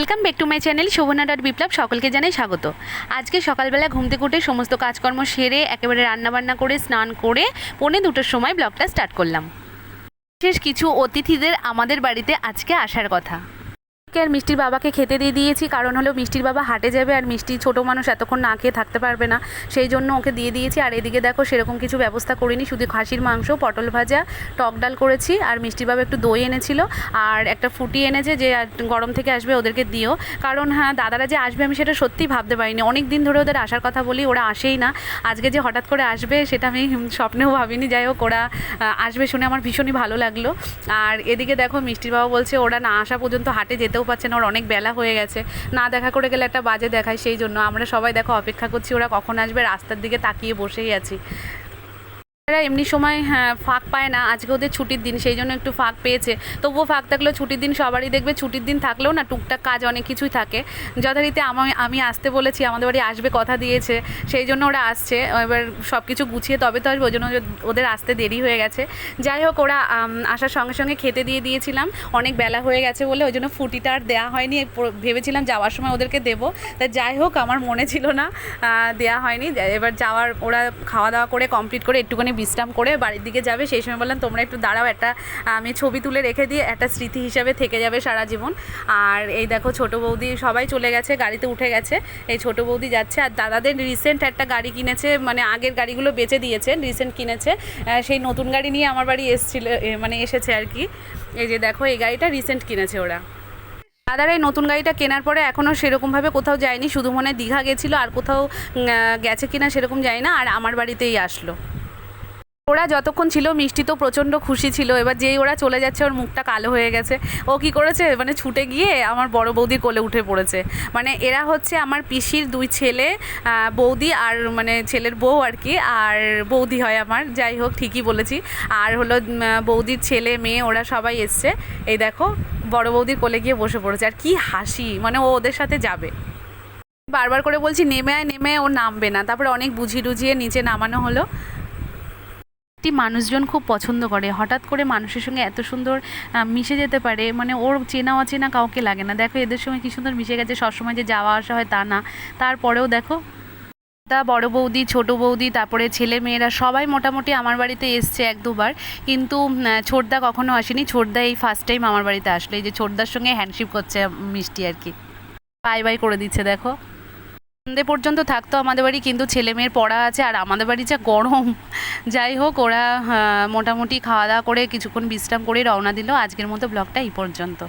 Welcome back to my channel Shobhana dot Biplab সকলকে জানাই স্বাগত। আজকে সকালবেলা ঘুম থেকে উঠে সমস্ত কাজকর্ম সেরে, একেবারে রান্নাবান্না করে, স্নান করে পৌনে দুটোর সময় ব্লগটা স্টার্ট করলাম। বিশেষ কিছু অতিথিদের আমাদের বাড়িতে আজকে আসার কথা। আর মিষ্টির বাবাকে খেতে দিয়ে দিয়েছি, কারণ হলো মিষ্টির বাবা হাটে যাবে আর মিষ্টি ছোট মানুষ এতক্ষণ না খেয়ে থাকতে পারবে না। সেই জন্য ওকে দিয়ে দিয়েছি, আর এদিকে দেখো সেরকম কিছু ব্যবস্থা করিনি, শুধু খাসির মাংস, পটল ভাজা, টক ডাল করেছি, আর মিষ্টির বাবা একটু দই এনেছিল, আর একটা ফুটি এনেছে যে গরম থেকে আসবে ওদেরকে দিও। কারণ হ্যাঁ দাদারা যে আসবে আমি সেটা সত্যিই ভাবতে পারিনি। অনেক দিন ধরে ওদের আসার কথা বলি, ওরা আসেই না। আজকে যে হঠাৎ করে আসবে সেটা আমি স্বপ্নেও ভাবিনি। যাই হোক, ওরা আসবে শুনে আমার ভীষণই ভালো লাগল। আর এদিকে দেখো মিষ্টির বাবা বলছে, ওরা না আসা পর্যন্ত হাটে যেতেও পারছে না ওর অনেক বেলা হয়ে গেছে। না দেখা করে গেলে একটা বাজে দেখায়, সেই জন্য। আমরা সবাই দেখো, অপেক্ষা করছি ওরা কখন আসবে, রাস্তার দিকে তাকিয়ে বসেই আছি। এরা এমনি সময় হ্যাঁ ফাঁক পায় না। আজকে ওদের ছুটির দিন, সেই জন্য একটু ফাঁক পেয়েছে। তবুও ফাঁক থাকলেও ছুটির দিন সবারই দেখবে, ছুটির দিন থাকলেও না, টুকটাক কাজ অনেক কিছুই থাকে। যথারীতি আমি আমি আসতে বলেছি, আমাদের বাড়ি আসবে, কথা দিয়েছে। সেই জন্য ওরা আসছে। এবার সব কিছু গুছিয়ে তবে তো আসবে ওই জন্য ওদের আসতে দেরি হয়ে গেছে। যাই হোক, ওরা আসার সঙ্গে সঙ্গে খেতে দিয়ে দিয়েছিলাম। অনেক বেলা হয়ে গেছে বলে ওই জন্য ফুটিটা আর দেওয়া হয়নি। ভেবেছিলাম যাওয়ার সময় ওদেরকে দেবো। তা যাই হোক, আমার মনে ছিল না দেওয়া হয়নি। এবার যাওয়ার, ওরা খাওয়া দাওয়া করে কমপ্লিট করে একটুখানি বিশ্রাম করে বাড়ির দিকে যাবে, সেই সময় বললাম, তোমরা একটু দাঁড়াও, একটা, আমি ছবি তুলে রেখে দিয়ে একটা স্মৃতি হিসাবে থেকে যাবে সারা জীবন। আর এই দেখো, ছোট বৌদি সবাই চলে গেছে, গাড়িতে উঠে গেছে, এই ছোট বৌদি যাচ্ছে, আর দাদাদের রিসেন্ট একটা গাড়ি কিনেছে মানে আগের গাড়িগুলো বেচে দিয়েছে রিসেন্ট কিনেছে সেই নতুন গাড়ি নিয়ে আমার বাড়ি এসছিল মানে এসেছে আর কি। এই যে দেখো, এই গাড়িটা রিসেন্ট কিনেছে ওরা। দাদার এই নতুন গাড়িটা কেনার পরে এখনও সেরকমভাবে কোথাও যায়নি, শুধু মনে দীঘা গেছিল, আর কোথাও গেছে কিনা সেরকম যায় না, আর আমার বাড়িতেই আসলো। ওরা যতক্ষণ ছিল মিষ্টি তো প্রচণ্ড খুশি ছিল। এবার যেই ওরা চলে যাচ্ছে, ওর মুখটা কালো হয়ে গেছে। ও কি করেছে? মানে ছুটে গিয়ে আমার বড় বৌদির কোলে উঠে পড়েছে। মানে এরা হচ্ছে আমার পিসির দুই ছেলে বৌদি আর মানে ছেলের বউ আর কি, আর বৌদি হয় আমার। যাই হোক, ঠিকই বলেছি। আর হলো বৌদির ছেলে, মেয়ে, ওরা সবাই এসছে। এই দেখো, বড় বৌদির কোলে গিয়ে বসে পড়েছে। আর কি হাসি মানে ও ওদের সাথে যাবে। বারবার করে বলছি, নেমে আয়, নেমে ও নামবে না। তারপরে অনেক বুঝিয়ে টুঝিয়ে নিচে নামানো হলো। একটি মানুষজন খুব পছন্দ করে। হঠাৎ করে মানুষের সঙ্গে এত সুন্দর মিশে যেতে পারে মানে ওর চেনা অচেনা কাউকে লাগে না। দেখো এদের সঙ্গে কি সুন্দর মিশে গেছে, সবসময় যে যাওয়া আসা হয় তা না। তারপরেও দেখো, তা বড় বৌদি, ছোট বৌদি, তারপরে ছেলে মেয়েরা সবাই মোটামুটি আমার বাড়িতে এসছে এক দুবার। কিন্তু ছোটদা কখনো আসেনি। ছোটদা এই ফার্স্ট টাইম আমার বাড়িতে আসলো। এই যে ছোটদার সঙ্গে হ্যান্ডশিপ করছে মিষ্টি আর কি। বাই বাই করে দিচ্ছে, দেখো। সন্ধে পর্যন্ত থাকতো আমাদের বাড়ি, কিন্তু ছেলে মেয়ের পড়া আছে আর আমাদের বাড়ি যা গরম। যাই হোক, ওরা মোটামুটি খাওয়া দাওয়া করে কিছুক্ষণ বিশ্রাম করে রওনা দিল। আজকের মতো ব্লগটা এই পর্যন্ত।